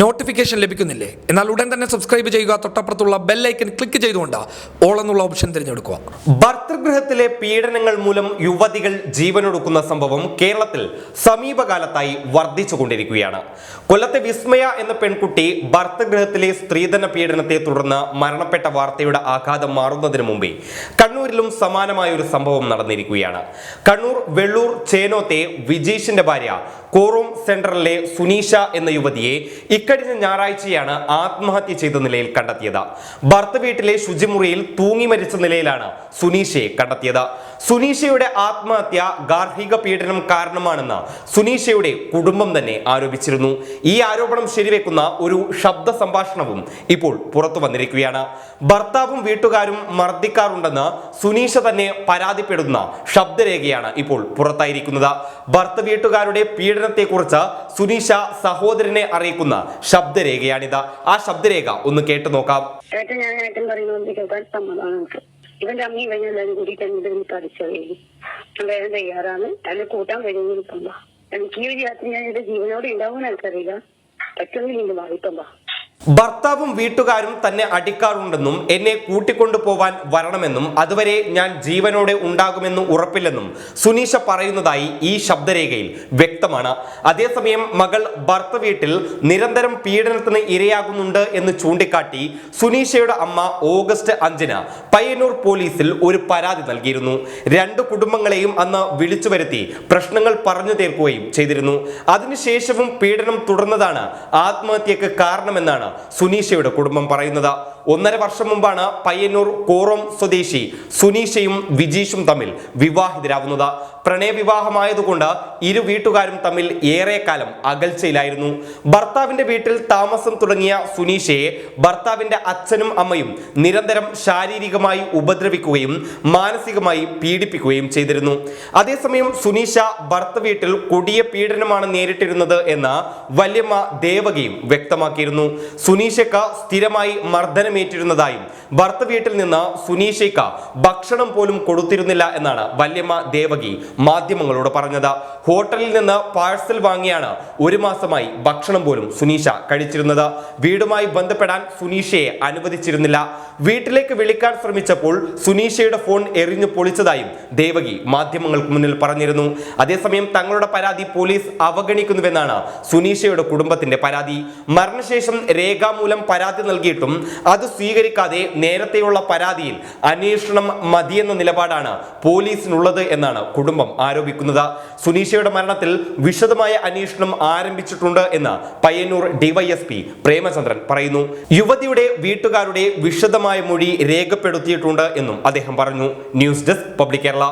Notification ലഭിക്കുന്നില്ലേ? എന്നാൽ ഉടൻ തന്നെ സബ്സ്ക്രൈബ് ചെയ്യുക തൊട്ടപ്പുറത്തുള്ള ബെല്ലൈക്കൻ ക്ലിക്ക് ചെയ്തുകൊണ്ട് ഓൾ എന്നുള്ള ഓപ്ഷൻ തിരഞ്ഞെടുക്കുക. ഭർത്തൃഗൃഹത്തിലെ പീഡനങ്ങൾ മൂലം യുവതികൾ ജീവനൊടുക്കുന്ന സംഭവം കേരളത്തിൽ സമീപകാലത്തായി വർദ്ധിച്ചുകൊണ്ടിരിക്കുകയാണ്. കൊല്ലത്തെ വിസ്മയ എന്ന പെൺകുട്ടി ഭർത്തൃഗൃഹത്തിലെ സ്ത്രീധന പീഡനത്തെ തുടർന്ന് മരണപ്പെട്ട വാർത്തയുടെ ആഘാതം മാറുന്നതിന് മുമ്പേ കണ്ണൂരിലും സമാനമായ ഒരു സംഭവം നടന്നിരിക്കുകയാണ്. കണ്ണൂർ വെള്ളൂർ ചേനോത്തെ വിജീഷിന്റെ ഭാര്യ കോറൂം സെന്ററിലെ സുനീഷ എന്ന യുവതിയെ ഇക്കഴിഞ്ഞ ഞായറാഴ്ചയാണ് ആത്മഹത്യ ചെയ്ത നിലയിൽ കണ്ടെത്തിയത്. ഭർത്ത വീട്ടിലെ ശുചിമുറിയിൽ തൂങ്ങി മരിച്ച നിലയിലാണ് സുനീഷയെ കണ്ടെത്തിയത്. സുനീഷയുടെ ആത്മഹത്യ ഗാർഹിക പീഡനം കാരണമാണെന്ന് സുനീഷയുടെ കുടുംബം തന്നെ ആരോപിച്ചിരുന്നു. ഈ ആരോപണം ശരിവെക്കുന്ന ഒരു ശബ്ദ സംഭാഷണവും ഇപ്പോൾ പുറത്തു വന്നിരിക്കുകയാണ്. ഭർത്താവും വീട്ടുകാരും മർദ്ദിക്കാറുണ്ടെന്ന് സുനീഷ തന്നെ പരാതിപ്പെടുന്ന ശബ്ദരേഖയാണ് ഇപ്പോൾ പുറത്തായിരിക്കുന്നത്. ഭർത്ത വീട്ടുകാരുടെ പീഡനത്തെക്കുറിച്ച് സുനീഷ സഹോദരനെ അറിയിക്കുന്ന ശബ്ദരേഖയാണിത്. ആ ശബ്ദരേഖ ഒന്ന് കേട്ടു നോക്കാം. ഏട്ടൻ ഞാൻ കേൾക്കാൻ എനിക്ക് കൂട്ടാൻ എനിക്ക് ഈ ഒരു യാത്ര ഞാൻ എന്റെ ജീവനോടെ ഉണ്ടാവുമെന്ന് എനിക്കറിയില്ല. പറ്റുന്നില്ല ഭർത്താവും വീട്ടുകാരും തന്നെ അടിക്കാറുണ്ടെന്നും എന്നെ കൂട്ടിക്കൊണ്ടു പോവാൻ വരണമെന്നും അതുവരെ ഞാൻ ജീവനോടെ ഉണ്ടാകുമെന്നും ഉറപ്പില്ലെന്നും സുനീഷ പറയുന്നതായി ഈ ശബ്ദരേഖയിൽ വ്യക്തമാണ്. അതേസമയം മകൾ ഭർത്ത വീട്ടിൽ നിരന്തരം പീഡനത്തിന് ഇരയാകുന്നുണ്ട് എന്ന് ചൂണ്ടിക്കാട്ടി സുനീഷയുടെ അമ്മ ഓഗസ്റ്റ് അഞ്ചിന് പയ്യന്നൂർ പോലീസിൽ ഒരു പരാതി നൽകിയിരുന്നു. രണ്ട് കുടുംബങ്ങളെയും അന്ന് വിളിച്ചു വരുത്തി പ്രശ്നങ്ങൾ പറഞ്ഞു തീർക്കുകയും ചെയ്തിരുന്നു. അതിനുശേഷവും പീഡനം തുടർന്നതാണ് ആത്മഹത്യക്ക് കാരണമെന്നാണ് സുനീഷയുടെ കുടുംബം പറയുന്നത്. ഒന്നര വർഷം മുമ്പാണ് പയ്യന്നൂർ കോറം സ്വദേശി സുനീഷയും വിജീഷും തമ്മിൽ വിവാഹിതരാവുന്നത്. പ്രണയവിവാഹമായതുകൊണ്ട് ഇരു വീട്ടുകാരും തമ്മിൽ ഏറെക്കാലം അകൽച്ചയിലായിരുന്നു. ഭർത്താവിന്റെ വീട്ടിൽ താമസം തുടങ്ങിയ സുനീഷയെ ഭർത്താവിന്റെ അച്ഛനും അമ്മയും നിരന്തരം ശാരീരികമായി ഉപദ്രവിക്കുകയും മാനസികമായി പീഡിപ്പിക്കുകയും ചെയ്തിരുന്നു. അതേസമയം സുനീഷ ഭർത്ത വീട്ടിൽ കൊടിയ പീഡനമാണ് നേരിട്ടിരുന്നത് എന്ന് വല്യമ്മ ദേവകയും വ്യക്തമാക്കിയിരുന്നു. സുനീഷയ്ക്ക് സ്ഥിരമായി മർദ്ദനമേറ്റിരുന്നതായും ഭർത്ത വീട്ടിൽ നിന്ന് സുനീഷയ്ക്ക് ഭക്ഷണം പോലും കൊടുത്തിരുന്നില്ല എന്നാണ് വല്യമ്മ ദേവകി മാധ്യമങ്ങളോട് പറഞ്ഞത്. ഹോട്ടലിൽ നിന്ന് പാഴ്സൽ വാങ്ങിയാണ് ഒരു മാസമായി ഭക്ഷണം പോലും സുനീഷ കഴിച്ചിരുന്നത്. വീടുമായി ബന്ധപ്പെടാൻ സുനീഷയെ അനുവദിച്ചിരുന്നില്ല. വീട്ടിലേക്ക് വിളിക്കാൻ ശ്രമിച്ചപ്പോൾ സുനീഷയുടെ ഫോൺ എറിഞ്ഞു പൊളിച്ചതായും ദേവകി മാധ്യമങ്ങൾക്ക് മുന്നിൽ പറഞ്ഞിരുന്നു. അതേസമയം തങ്ങളുടെ പരാതി പോലീസ് അവഗണിക്കുന്നുവെന്നാണ് സുനീഷയുടെ കുടുംബത്തിന്റെ പരാതി. മരണശേഷം രേഖാമൂലം പരാതി നൽകിയിട്ടും അത് സ്വീകരിക്കാതെ നേരത്തെയുള്ള പരാതിയിൽ അന്വേഷണം മതിയെന്ന നിലപാടാണ് പോലീസിനുള്ളത് എന്നാണ് കുടുംബം ആരോപിക്കുന്നത്. സുനീഷയുടെ മരണത്തിൽ വിശദമായ അന്വേഷണം ആരംഭിച്ചിട്ടുണ്ട് എന്ന് പയ്യന്നൂർ ഡിവൈഎസ്പി പ്രേമചന്ദ്രൻ പറയുന്നു. യുവതിയുടെ വീട്ടുകാരുടെ വിശദമായ മൊഴി രേഖപ്പെടുത്തിയിട്ടുണ്ട് എന്നും അദ്ദേഹം പറഞ്ഞു. News desk public Kerala.